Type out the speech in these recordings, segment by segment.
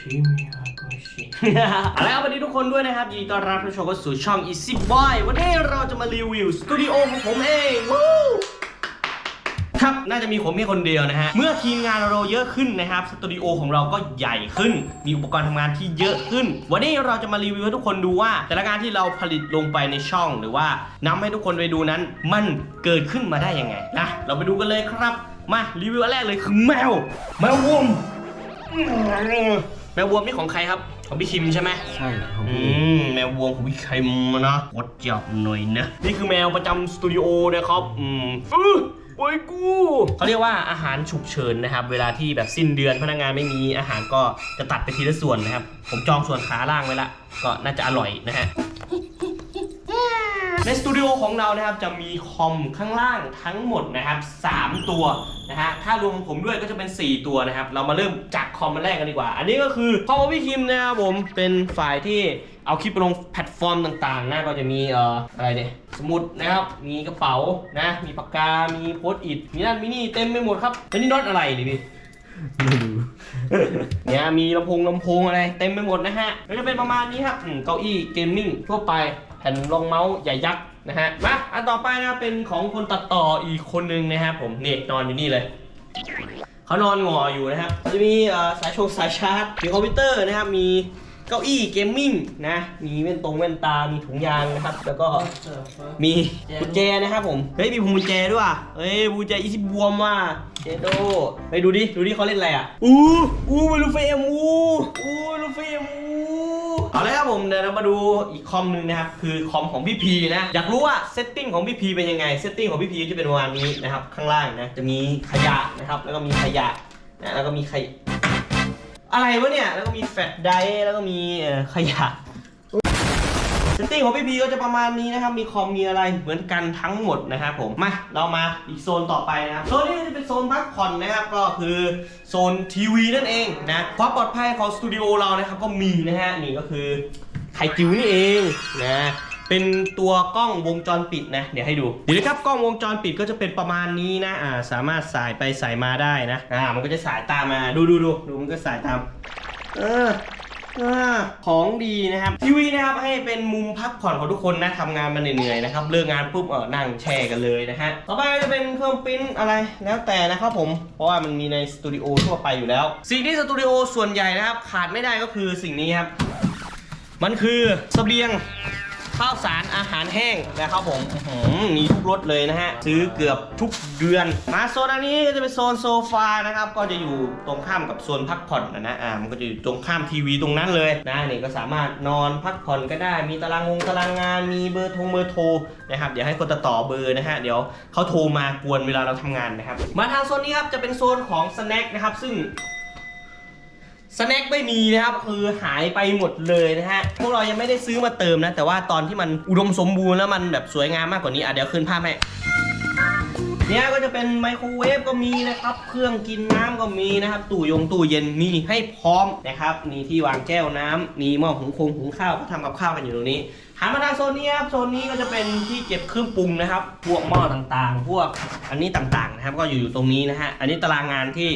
ชิมิฮาโกชิเอาละครับวันนี้ทุกคนด้วยนะครับยินดีต้อนรับผู้ชมเข้าสู่ช่อง Easy Boy วันนี้เราจะมารีวิวสตูดิโอของผมเองวู้ครับ น่าจะมีผมเพียงคนเดียวนะฮะ เมื่อทีมงานเราเยอะขึ้นนะครับ สตูดิโอของเราก็ใหญ่ขึ้น มีอุปกรณ์ทำงานที่เยอะขึ้น วันนี้เราจะมารีวิวให้ทุกคนดูว่า แต่ละงานที่เราผลิตลงไปในช่องหรือว่านำให้ทุกคนไปดูนั้น มันเกิดขึ้นมาได้ยังไงนะ เราไปดูกันเลยครับ มารีวิวอันแรกเลยคือแมว แมววม แมววมนี่ของใครครับ ของพี่คิมใช่ไหมใช่ของอืพี่มแมววงของพี่ไข่มนะกดจับหน่อยนะนี่คือแมวประจำสตูดิโอนะครับอืมอื้อปล่อยกูเขาเรียกว่าอาหารฉุกเฉินนะครับ เวลาที่แบบสิ้นเดือนพนักงานไม่มีอาหารก็จะตัดไปทีละส่วนนะครับ ผมจองส่วนขาล่างไว้ละก็น่าจะอร่อยนะฮะ ในสตูดิโอของเรานะครับจะมีคอมข้างล่างทั้งหมดนะครับ3ตัวนะฮะถ้ารวมผมด้วยก็จะเป็น 4 ตัวนะครับ เรามาเริ่มจากคอมมันแรกกันดีกว่า อันนี้ก็คือคอมของพี่คิมนะครับผมเป็นฝ่ายที่เอาคลิปไปลงแพลตฟอร์มต่างๆนะก็จะมีเอ่ออะไรเนี่ยสมุดนะครับ มีกระเป๋านะ มีปากกา มีโพสต์อิทมีนั่นมีนี่เต็มไปหมดครับแล้วนี่น็อตอะไรนี่พี่ไม่รู้เนี่ยมีลำโพงลำโพงอะไรเต็มไปหมดนะฮะก็จะเป็นประมาณนี้ครับอืมเก้าอี้เกมมิ่งทั่วไป แผ่นรองเมาส์ใหญ่ยักษ์นะฮะมาอันต่อไปนะเป็นของคนตัดต่ออีกคนนึงนะครับผมเนี่ยนอนอยู่นี่เลยเขานอนงออยู่นะครับจะมีสายชงสายชาร์จมีคอมพิวเตอร์นะครับมีเก้าอี้เกมมิ่งนะมีแว่นตรงแว่นตา มีถุงยางนะครับ แล้วก็มีกุญแจนะครับผมเฮ้ยมีพวงกุญแจด้วยว่ะเฮ้ยกุญแจอีซิบวมว่ะเจโดไปดูดิดูดิเขาเล่นอะไรอะอู้อู้ไม่รู้เฟรมอู้อู้ไม่รู้เฟรมอู้ เอาละครับผมเดี๋ยวเรามาดูอีกคอมหนึ่งนะครับคือคอมของพี่พีนะอยากรู้ว่าเซตติ้งของพี่พีเป็นยังไงเซตติ้งของพี่พีจะเป็นประมาณนี้นะครับข้างล่างนะจะมีขยะนะครับแล้วก็มีขยะนะแล้วก็มีขยะอะไรวะเนี่ยแล้วก็มีแฟลชไดร์แล้วก็มีขยะ เซตติ้งของพี่พีก็จะประมาณนี้นะครับ มีคอมมีอะไรเหมือนกันทั้งหมดนะครับผม มา เรามาอีกโซนต่อไปนะครับ โซนนี้จะเป็นโซนพักผ่อนนะครับ ก็คือโซนทีวีนั่นเองนะความปลอดภัยของสตูดิโอเรานะครับก็มีนะฮะ นี่ก็คือไข่จิ๋วนี่เองนะเป็นตัวกล้องวงจรปิดนะเดี๋ยวให้ดูเดี๋ยวนะครับกล้องวงจรปิดก็จะเป็นประมาณนี้นะอ่าสามารถสายไปสายมาได้นะอ่ามันก็จะสายตามมาดูดูดูดูมันก็สายตาม เออ ของดีนะครับทีวีนะครับให้เป็นมุมพักผ่อนของทุกคนนะทำงานมาเหนื่อยๆนะครับเลิกงานปุ๊บเออนั่งแช่กันเลยนะฮะต่อไปก็จะเป็นเครื่องปิ้นอะไรแล้วแต่นะครับผมเพราะว่ามันมีในสตูดิโอทั่วไปอยู่แล้ว สิ่งที่สตูดิโอส่วนใหญ่นะครับขาดไม่ได้ก็คือสิ่งนี้ครับมันคือเสบียง ข้าวสารอาหารแห้งนะครับผมอื้อหือมีทุกรสเลยนะฮะ ซื้อเกือบทุกเดือน มาโซนอันนี้ก็จะเป็นโซนโซฟานะครับ ก็จะอยู่ตรงข้ามกับโซนพักผ่อนนะนะอ่ามันก็จะอยู่ตรงข้ามทีวีตรงนั้นเลยนะนี่ก็สามารถนอนพักผ่อนก็ได้ มีตารางงงตารางงาน มีเบอร์โทรเบอร์โทรนะครับเดี๋ยวให้คนตัดต่อเบอร์นะฮะเดี๋ยวเขาโทรมากวนเวลาเราทำงานนะครับ มาทางโซนนี้ครับจะเป็นโซนของสแน็คนะครับซึ่ง สแน็คไม่มีนะครับคือหายไปหมดเลยนะฮะพวกเรายังไม่ได้ซื้อมาเติมนะ แต่ว่าตอนที่มันอุดมสมบูรณ์แล้วมันแบบสวยงามมากกว่านี้อะเดี๋ยวขึ้นภาพให้เนี่ยก็จะเป็นไมโครเวฟก็มีนะครับ เครื่องกินน้ำก็มีนะครับ ตู้ยงตู้เย็นมีให้พร้อมนะครับ มีที่วางแก้วน้ำมีหม้อหุงคงหุงข้าวก็ทำกับข้าวกันอยู่ตรงนี้หันมาทางโซนนี้ครับ โซนนี้ก็จะเป็นที่เก็บเครื่องปรุงนะครับ พวกหม้อต่างๆ พวกอันนี้ต่างๆนะครับ ก็อยู่อยู่ตรงนี้นะฮะ อันนี้ตารางงานที่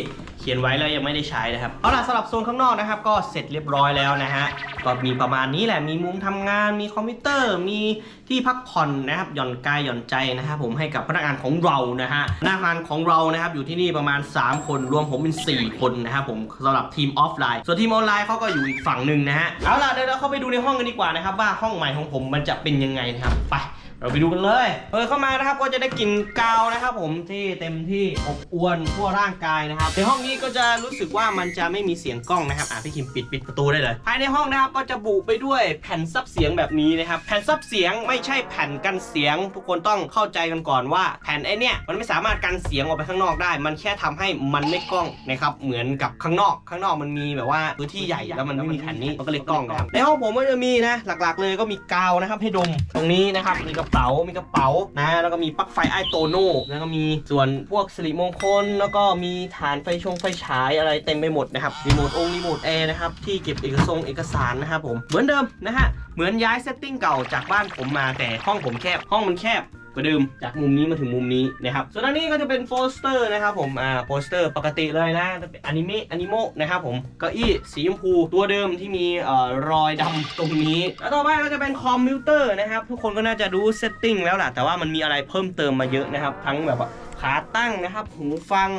ขียนไว้แล้วยังไม่ได้ใช้นะครับ เอาล่ะสำหรับโซนข้างนอกนะครับ ก็เสร็จเรียบร้อยแล้วนะฮะ ก็มีประมาณนี้แหละ มีมุมทำงาน มีคอมพิวเตอร์ มีที่พักผ่อนนะครับ หย่อนกายหย่อนใจนะครับผมให้กับพนักงานของเรานะฮะ พนักงานของเรานะครับอยู่ที่นี่ประมาณ 3 คนรวมผมเป็น 4 คนนะครับผมสำหรับทีมออฟไลน์ ส่วนทีมออนไลน์เขาก็อยู่อีกฝั่งหนึ่งนะฮะ เอาล่ะเดี๋ยวเราเข้าไปดูในห้องกันดีกว่านะครับว่าห้องใหม่ของผมมันจะเป็นยังไงนะครับไปเราไปดูกันเลยเปิดเข้ามานะครับก็จะได้กลิ่นกาวนะครับผมที่เต็มที่อบอวนทั่วร่างกายนะครับในห้องนี้ก็จะรู้สึกว่ามันจะไม่มีเสียงกล้องนะครับอะพี่คิมปิดปิดประตูได้เลย ภายในห้องนะครับก็จะบุไปด้วยแผ่นซับเสียงแบบนี้นะครับแผ่นซับเสียงไม่ใช่แผ่นกันเสียง ทุกคนต้องเข้าใจกันก่อนว่า แผ่นไอเนี้ยมันไม่สามารถกันเสียงออกไปข้างนอกได้ มันแค่ทำให้มันไม่กล้องนะครับเหมือนกับข้างนอกข้างนอกมันมีแบบว่าพื้นที่ใหญ่แล้วมันไม่มีแผ่นนี้มันก็เลยกล้องนะครับในห้องผมก็จะมีนะหลักๆ เลยก็มีกาวนะครับให้ดมตรงนี้นะครับมีกระเป๋ามีกระเป๋านะแล้วก็มีปลั๊กไฟไอโตโน่แล้วก็มีส่วนพวกสิริมงคลแล้วก็มีฐานไฟชงฟฉายอะไรเต็มไปหมดนะครับรีโมทองรีโมทแอร์นะครับที่เก็บเอกสงเอกสารนะครับผมเหมือนเดิมนะฮะเหมือนย้ายเซตติ้งเก่าจากบ้านผมมาแต่ห้องผมแคบห้องมันแคบกว่าเดิมจากมุมนี้มาถึงมุมนี้นะครับส่วนอันนี้ก็จะเป็นโปสเตอร์นะครับผมอ่าโปสเตอร์ปกติเลยนะจะเป็นอนิเมะอนิโมะนะครับผมเก้าอี้สีชมพูตัวเดิมที่มีเอ่อรอยดำตรงนี้ แล้วต่อไปก็จะเป็นคอมพิวเตอร์นะครับทุกคนก็น่าจะรู้เซตติ้งแล้วแหละแต่ว่ามันมีอะไรเพิ่มเติมมาเยอะนะครับ ทั้งแบบขาตั้งนะครับหูฟัง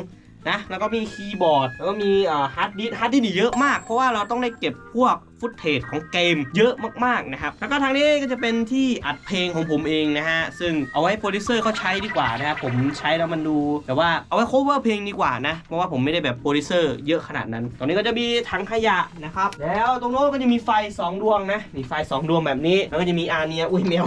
นะแล้วก็มีคีย์บอร์ดแล้วก็มีฮาร์ดดิสฮาร์ดดิสเยอะมาก เพราะว่าเราต้องได้เก็บพวกฟุตเทจของเกมเยอะมากๆนะครับ แล้วก็ทางนี้ก็จะเป็นที่อัดเพลงของผมเองนะฮะ ซึ่งเอาไว้โปรดิวเซอร์เขาใช้ดีกว่านะครับ ผมใช้แล้วมันดูแบบว่าเอาไว้ cover เพลงดีกว่านะ เพราะว่าผมไม่ได้แบบโปรดิวเซอร์เยอะขนาดนั้น ตรงนี้ก็จะมีถังขยะนะครับ แล้วตรงโน้นก็จะมีไฟ 2 ดวงนะ มีไฟ 2 ดวงแบบนี้ แล้วก็จะมีอาเนีย อุ้ยแมว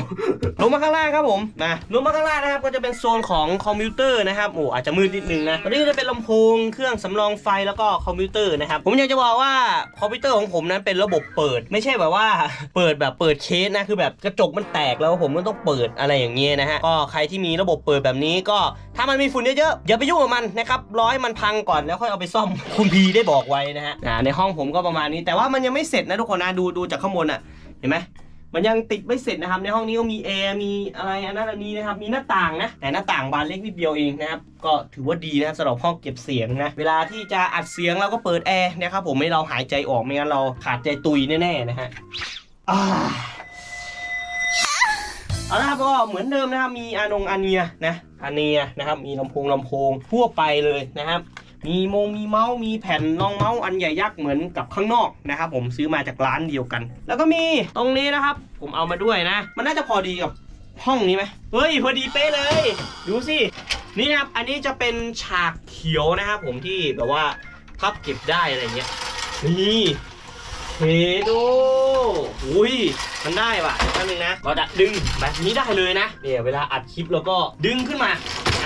ลงมาข้างล่างครับผมมาลงมาข้างล่างนะครับ ก็จะเป็นโซนของคอมพิวเตอร์นะครับ โอ้อาจจะมืดนิดนึงนะตอนนี้ก็จะเป็นลำโพง เครื่องสำรองไฟ แล้วก็คอมพิวเตอร์นะครับ ผมอยากจะบอกว่าคอมพิวเตอร์ของผมนั้นเป็นระบบเปิด ไม่ใช่แบบว่าเปิดแบบเปิดเคสนะคือแบบกระจกมันแตกแล้วผมก็ต้องเปิดอะไรอย่างเงี้ยนะฮะก็ใครที่มีระบบเปิดแบบนี้ก็ถ้ามันมีฝุ่นเยอะๆอย่าไปยุ่งกับมันนะครับร้อยมันพังก่อนแล้วค่อยเอาไปซ่อมคุณพีได้บอกไว้นะฮะในห้องผมก็ประมาณนี้ แต่ว่ามันยังไม่เสร็จนะทุกคนนะดูดูจากข้างบนอะเห็นไหม มันยังติดไม่เสร็จนะครับ ในห้องนี้ก็มีแอร์มีอะไรอันนั้นอันนี้นะครับ มีหน้าต่างนะ แต่หน้าต่างบานเล็กนิดเดียวเองนะครับก็ถือว่าดีนะสำหรับห้องเก็บเสียงนะเวลาที่จะอัดเสียงเราก็เปิดแอร์นะครับผมไม่เราหายใจออกไม่งั้นเราขาดใจตุยแน่ๆนะฮะเอาละครับก็เหมือนเดิมนะครับมีอานงอาเนียนะอาเนียนะครับมีลำโพงลำโพงทั่วไปเลยนะครับ มีโมงมีเมาส์มีแผ่นรองเมาส์อันใหญ่ยักษ์เหมือนกับข้างนอกนะครับผมซื้อมาจากร้านเดียวกัน แล้วก็มีตรงนี้นะครับ ผมเอามาด้วยนะ มันน่าจะพอดีกับห้องนี้ไหมเฮ้ย พอดีเป๊ะเลย ดูสิ นี่นะครับ อันนี้จะเป็นฉากเขียวนะครับผมที่แบบว่าพับเก็บได้อะไรเงี้ย นี่เฮโดอุ้ย มันได้ว่ะแป๊บนึงนะ ก็ดัดดึงแบบนี้ได้เลยนะ เนี่ยเวลาอัดคลิปแล้วก็ดึงขึ้นมา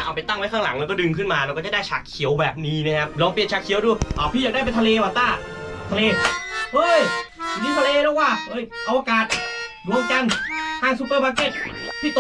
เอาไปตั้งไว้ข้างหลังแล้วก็ดึงขึ้นมาเราก็จะได้ฉากเขียวแบบนี้นะครับลองเปลี่ยนฉากเขียวดูอ๋อพี่อยากได้เป็นทะเลว่ะต้าทะเลเฮ้ยนี่ทะเลแล้วว่ะเฮ้ยอวกาศดวงจันทร์ห้างซูเปอร์มาร์เก็ตพี่โต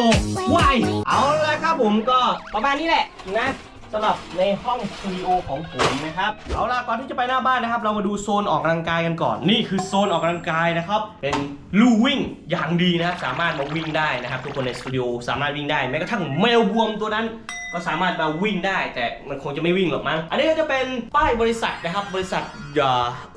วายเอาละครับผมก็ประมาณนี้แหละนะสำหรับในห้องสตูดิโอของผมนะครับ เอาล่ะก่อนที่จะไปหน้าบ้านนะครับ เรามาดูโซนออกกำลังกายกันก่อน นี่คือโซนออกกำลังกายนะครับ เป็นลู่วิ่งอย่างดีนะ สามารถมาวิ่งได้นะครับ ทุกคนในสตูดิโอสามารถวิ่งได้แม้กระทั่งแมวบวมตัวนั้น ก็สามารถมาวิ่งได้แต่มันคงจะไม่วิ่งหรอกมั้ง อันนี้ก็จะเป็นป้ายบริษัทนะครับ บริษัทอย่า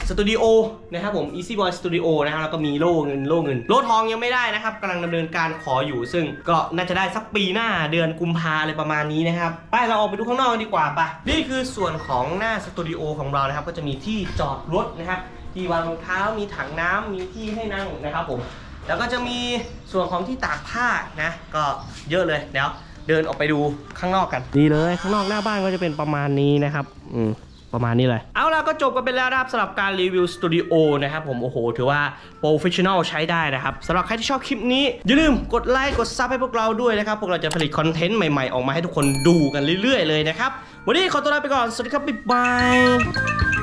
สตูดิโอนะครับผม Easy Boy Studio นะครับแล้วก็มีโล่เงินโล่เงิน โล่ทองยังไม่ได้นะครับกำลังดำเนินการขออยู่ ซึ่งก็น่าจะได้สักปีหน้าเดือนกุมภาอะไรประมาณนี้นะครับไปเราออกไปดูข้างนอกกันดีกว่าปะนี่คือส่วนของหน้าสตูดิโอของเรานะครับก็จะมีที่จอดรถนะครับที่วางรองเท้ามีถังน้ำมีที่ให้นั่งนะครับผมแล้วก็จะมีส่วนของที่ตากผ้านะก็เยอะเลยเดี๋ยว เดินออกไปดูข้างนอกกันนี่เลยข้างนอกหน้าบ้านก็จะเป็นประมาณนี้นะครับ อืมประมาณนี้เลย เอาล่ะก็จบกันไปแล้วนะครับสำหรับการรีวิวสตูดิโอนะครับผม โอ้โห ถือว่าโปรเฟชชั่นอลใช้ได้นะครับสำหรับใครที่ชอบคลิปนี้ อย่าลืมกดไลค์ กดซับให้พวกเราด้วยนะครับ พวกเราจะผลิตคอนเทนต์ใหม่ๆ ออกมาให้ทุกคนดูกันเรื่อยๆเลยนะครับ วันนี้ขอตัวลาไปก่อน สวัสดีครับ บ๊ายบาย